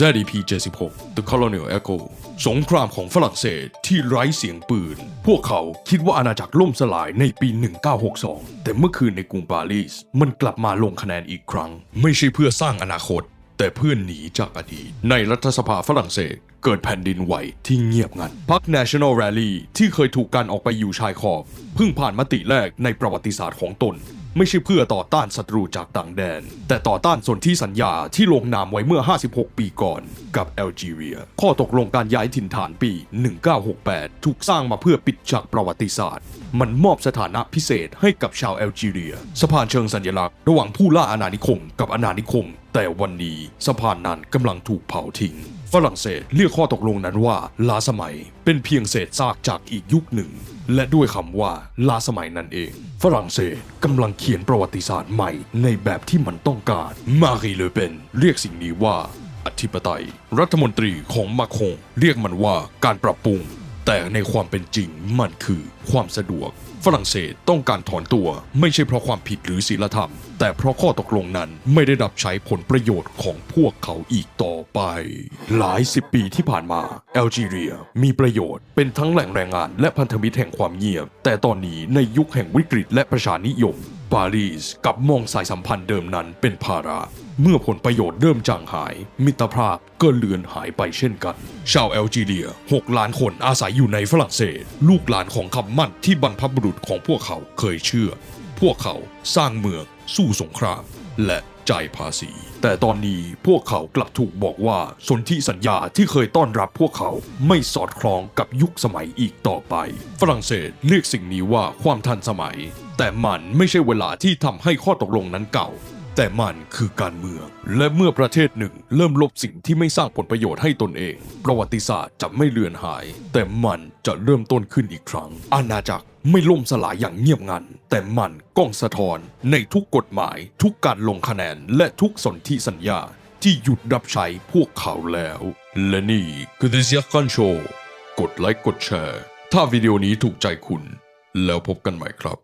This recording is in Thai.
ZDP 76 The Colonial Echo สงครามของฝรั่งเศสที่ไร้เสียงปืน พวกเขาคิดว่าอาณาจักรล่มสลายในปี 1962 แต่เมื่อคืนในกรุงปารีส มันกลับมาลงคะแนนอีกครั้ง ไม่ใช่เพื่อสร้างอนาคต แต่เพื่อหนีจากอดีต ในรัฐสภาฝรั่งเศส เกิดแผ่นดินไหวที่เงียบงันพรรค National Rally ที่เคยถูกการออกไปอยู่ชายขอบเพิ่งผ่านมติแรกในประวัติศาสตร์ของตน ไม่ใช่เพื่อต่อต้านศัตรูจากต่างแดน แต่ต่อต้านสนธิสัญญาที่ลงนามไว้เมื่อ 56 ปีก่อนกับแอลจีเรีย ข้อตกลงการย้ายถิ่นฐานปี 1968 ถูกสร้างมาเพื่อปิดฉากประวัติศาสตร์ มันมอบสถานะพิเศษให้กับชาวแอลจีเรีย สะพานเชิงสัญลักษณ์ระหว่างผู้ล่าอาณานิคมกับอาณานิคม แต่วันนี้สะพานนั้นกำลังถูกเผาทิ้ง ฝรั่งเศสเรียกข้อตกลงนั้นว่าลาสมัย เป็นเพียงเศษซากจากอีกยุคหนึ่ง และด้วยคำว่าลาสมัยนั่นเอง ฝรั่งเศสกำลังเขียนประวัติศาสตร์ใหม่ในแบบที่มันต้องการมารีเลเปนเรียกสิ่งนี้ว่าอธิปไตย รัฐมนตรีของมาคง เรียกมันว่าการปรับปรุง แต่ในความเป็นจริงมันคือความสะดวก ฝรั่งเศสต้องการถอนตัวไม่ใช่เพราะความผิดหรือศีลธรรม แต่เพราะข้อตกลงนั้นไม่ได้รับใช้ผลประโยชน์ของพวกเขาอีกต่อไป หลายสิบปีที่ผ่านมาแอลจีเรียมีประโยชน์เป็นทั้งแหล่งแรงงานและพันธมิตรแห่งความเงียบ แต่ตอนนี้ในยุคแห่งวิกฤตและประชานิยม ปารีสกับมองสายสัมพันธ์เดิมนั้นเป็นภาระ เมื่อผลประโยชน์เริ่มจางหาย มิตรภาพก็เลือนหายไปเช่นกัน ชาวแอลจีเรีย 6 ล้านคนอาศัยอยู่ในฝรั่งเศส ลูกหลานของคำมั่นที่บรรพบุรุษของพวกเขาเคยเชื่อ พวกเขาสร้างเมืองสู้สงคราม และ จ่ายภาษี แต่ตอนนี้พวกเขากลับถูกบอกว่าสนธิสัญญาที่เคยต้อนรับพวกเขาไม่สอดคล้องกับยุคสมัยอีกต่อไป ฝรั่งเศสเรียกสิ่งนี้ว่าความทันสมัย แต่มันไม่ใช่เวลาที่ทำให้ข้อตกลงนั้นเก่า แต่มันคือการเมือง และเมื่อประเทศหนึ่ง เริ่มลบสิ่งที่ไม่สร้างผลประโยชน์ให้ตนเอง ประวัติศาสตร์จะไม่เลือนหาย แต่มันจะเริ่มต้นขึ้นอีกครั้ง อาณาจักรไม่ล่มสลายอย่างเงียบงัน แต่มันก้องสะท้อนในทุกกฎหมาย ทุกการลงคะแนน และทุกสนธิสัญญา ที่หยุดรับใช้พวกเขาแล้ว และนี่คือ The z i a k o n Show กดไลค์กดแชร์ ถ้าวิดีโอนี้ถูกใจคุณ แล้วพบกันใหม่ครับ